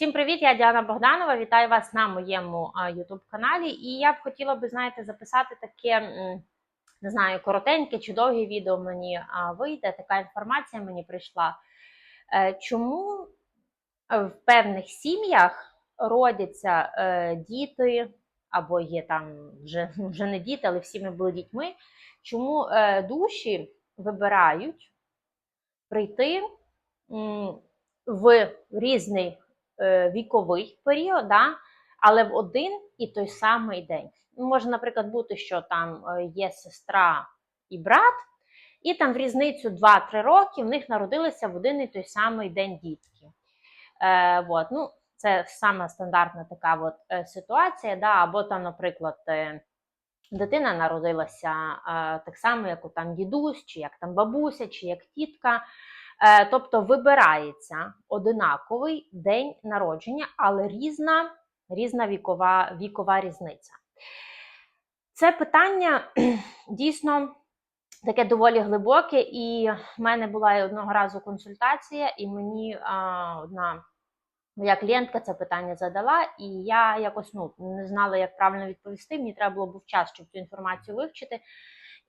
Всім привіт! Я Діана Богданова. Вітаю вас на моєму YouTube каналі. І я б хотіла би, знаєте, записати таке, не знаю, коротеньке чи довге відео мені вийде. Така інформація мені прийшла. Е, Чому в певних сім'ях родяться е, діти, або є там вже, вже не діти, але всі ми були дітьми. Чому е, душі вибирають прийти в різний віковий період, да, але в один і той самий день. Може, наприклад, бути, що там е, є сестра і брат, і там в різницю 2-3 роки в них народилися в один і той самий день дітки. Е, вот, ну, це саме стандартна така от, е, ситуація. Да, або там, наприклад, е, дитина народилася е, так само, як у там дідусь, чи як там бабуся, чи як тітка. Е, Тобто вибирається одинаковий день народження, але різна, різна вікова, вікова різниця. Це питання дійсно таке доволі глибоке, і в мене була одного разу консультація, і мені а, одна моя клієнтка це питання задала, і я якось ну, не знала, як правильно відповісти. Мені треба було був час, щоб цю інформацію вивчити.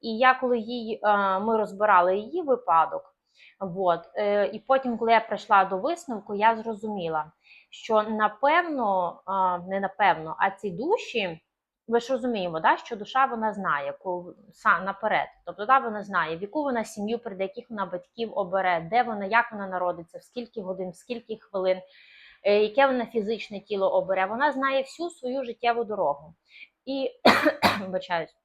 І я, коли їй, а, ми розбирали її випадок, от, е, і потім, коли я прийшла до висновку, я зрозуміла, що напевно, не напевно, а ці душі. Ми ж розуміємо, да, що душа вона знає наперед. Тобто да, вона знає, в яку вона сім'ю, прийде, яких вона батьків обере, де вона, як вона народиться, в скільки годин, в скільки хвилин, е, яке вона фізичне тіло обере. Вона знає всю свою життєву дорогу. І вибачаюсь.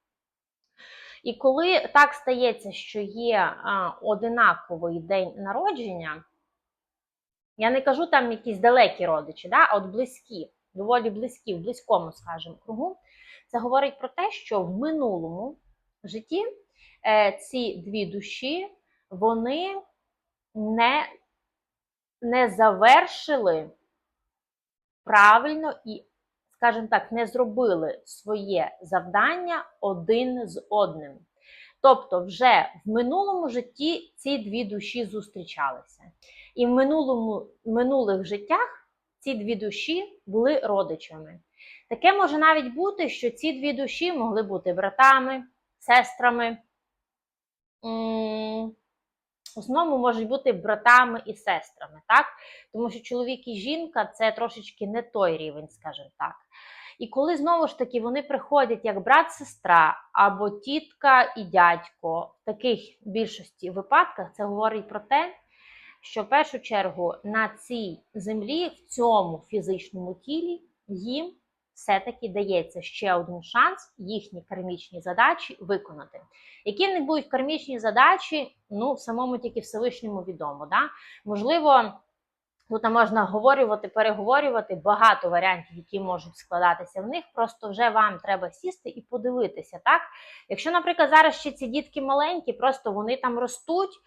І коли так стається, що є а, одинаковий день народження, я не кажу там якісь далекі родичі, да, а от близькі, доволі близькі, в близькому, скажімо, кругу, це говорить про те, що в минулому житті е, ці дві душі вони не, не завершили правильно і, скажімо так, не зробили своє завдання один з одним. Тобто, вже в минулому житті ці дві душі зустрічалися. І в минулому, минулих життях ці дві душі були родичами. Таке може навіть бути, що ці дві душі могли бути братами, сестрами. В основному можуть бути братами і сестрами, так? Тому що чоловік і жінка це трошечки не той рівень, скажімо так. І коли знову ж таки вони приходять як брат-сестра або тітка і дядько, в таких більшості випадках це говорить про те, що в першу чергу на цій землі, в цьому фізичному тілі, їм все-таки дається ще один шанс їхні кармічні задачі виконати. Які в них будуть кармічні задачі, ну, самому тільки Всевишньому відомо. Да? Можливо, тут можна говорювати, переговорювати багато варіантів, які можуть складатися в них. Просто вже вам треба сісти і подивитися. так? Якщо, наприклад, зараз ще ці дітки маленькі, просто вони там ростуть,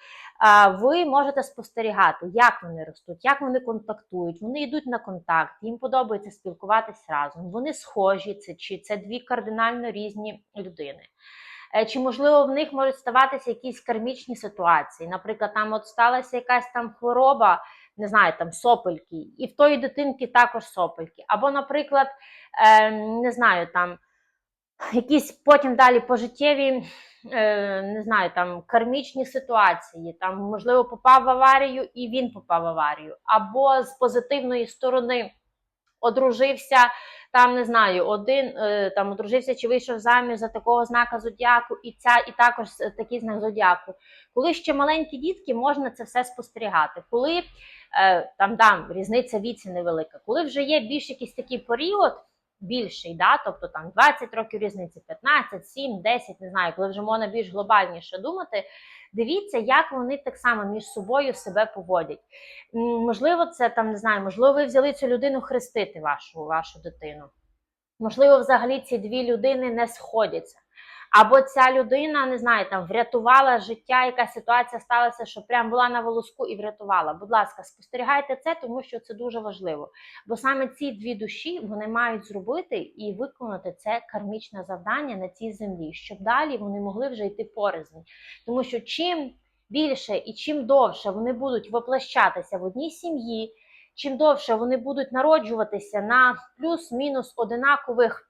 ви можете спостерігати, як вони ростуть, як вони контактують, вони йдуть на контакт, їм подобається спілкуватись разом, вони схожі, це чи це дві кардинально різні людини. Е, Чи, можливо, в них можуть ставатися якісь кармічні ситуації. Наприклад, там от сталася якась там хвороба, не знаю, там сопельки, і в тої дитинки також сопельки. Або, наприклад, е, не знаю, там якісь потім далі пожиттєві, е, не знаю, там кармічні ситуації, там, можливо, попав в аварію і він попав в аварію, або з позитивної сторони одружився. Там не знаю, один е, там одружився чи вийшов заміж за такого знака зодіаку, і ця, і також е, такий знак зодіаку. Коли ще маленькі дітки, можна це все спостерігати. Коли е, там там різниця віці невелика, коли вже є більш якийсь такий період, більший, да, тобто там 20 років різниці, 15, 7, 10, не знаю, коли вже можна більш глобальніше думати. Дивіться, як вони так само між собою себе поводять. Можливо, це там не знаю, можливо, ви взяли цю людину хрестити вашу, вашу дитину. Можливо, взагалі ці дві людини не сходяться. Або ця людина, не знаю, там врятувала життя, яка ситуація сталася, що прям була на волоску і врятувала. Будь ласка, спостерігайте це, тому що це дуже важливо. Бо саме ці дві душі вони мають зробити і виконати це кармічне завдання на цій землі, щоб далі вони могли вже йти порознь. Тому що чим більше і чим довше вони будуть воплощатися в одній сім'ї, чим довше вони будуть народжуватися на плюс-мінус одинакових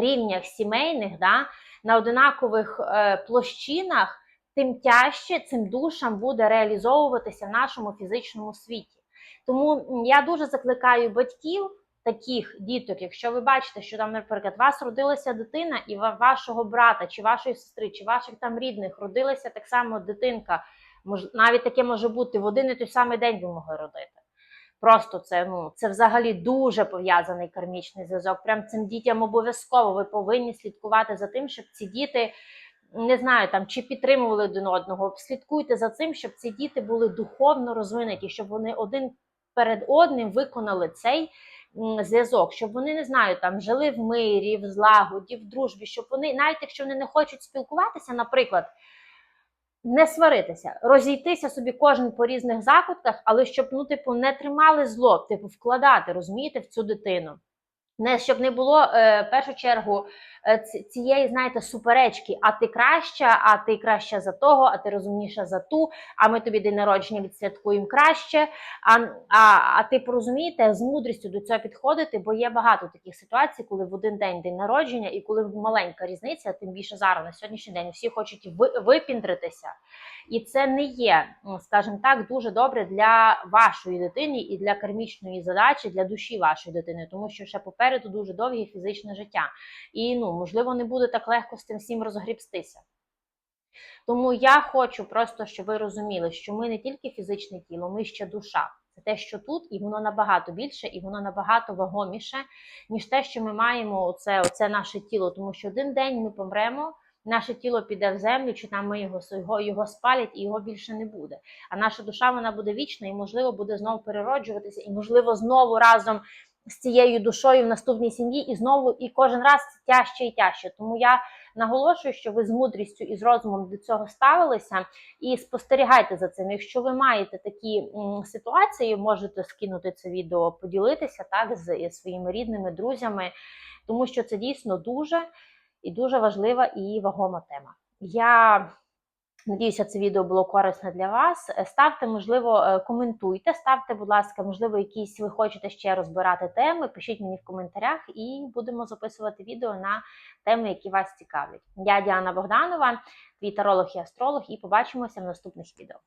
рівнях сімейних, да, на одинакових е, площинах, тим тяжче цим душам буде реалізовуватися в нашому фізичному світі. Тому я дуже закликаю батьків таких діток, якщо ви бачите, що там, наприклад, у вас родилася дитина, і вашого брата, чи вашої сестри, чи ваших там рідних родилася так само дитинка, навіть таке може бути в один і той самий день ви могли родити. Просто це ну це взагалі дуже пов'язаний кармічний зв'язок. Прям цим дітям обов'язково ви повинні слідкувати за тим, щоб ці діти не знаю там чи підтримували один одного. Слідкуйте за цим, щоб ці діти були духовно розвинуті, щоб вони один перед одним виконали цей зв'язок, щоб вони не знаю, там жили в мирі, в злагоді, в дружбі, щоб вони, навіть якщо вони не хочуть спілкуватися, наприклад. Не сваритися, розійтися собі кожен по різних закутках, але щоб ну, типу, не тримали зло, типу, вкладати, розумієте, в цю дитину. Не щоб не було е, в першу чергу е, цієї, знаєте, суперечки, а ти краща, а ти краща за того, а ти розумніша за ту, а ми тобі день народження відсвяткуємо краще. А, а, а ти порозумієте, з мудрістю до цього підходити, бо є багато таких ситуацій, коли в один день день народження і коли маленька різниця, тим більше зараз на сьогоднішній день всі хочуть випіндритися. І це не є, скажімо так, дуже добре для вашої дитини і для кармічної задачі, для душі вашої дитини, тому що ще попереду дуже довге фізичне життя. І ну, можливо, не буде так легко з тим всім розгрібстися. Тому я хочу просто, щоб ви розуміли, що ми не тільки фізичне тіло, ми ще душа. Це те, що тут, і воно набагато більше, і воно набагато вагоміше, ніж те, що ми маємо оце, оце наше тіло. Тому що один день ми помремо, наше тіло піде в землю, чи там ми його, його, його спалять, і його більше не буде. А наша душа вона буде вічна і, можливо, буде знову перероджуватися, і, можливо, знову разом з цією душою в наступній сім'ї, і знову, і кожен раз тяжче і тяжче. Тому я наголошую, що ви з мудрістю і з розумом до цього ставилися, і спостерігайте за цим. Якщо ви маєте такі ситуації, можете скинути це відео, поділитися так з своїми рідними, друзями, тому що це дійсно дуже і дуже важлива і вагома тема. Я Надіюся, це відео було корисне для вас. Е, Ставте, можливо, е, коментуйте, ставте, будь ласка, можливо, якісь ви хочете ще розбирати теми. Пишіть мені в коментарях і будемо записувати відео на теми, які вас цікавлять. Я Діана Богданова, твій таролог і астролог, і побачимося в наступних відео.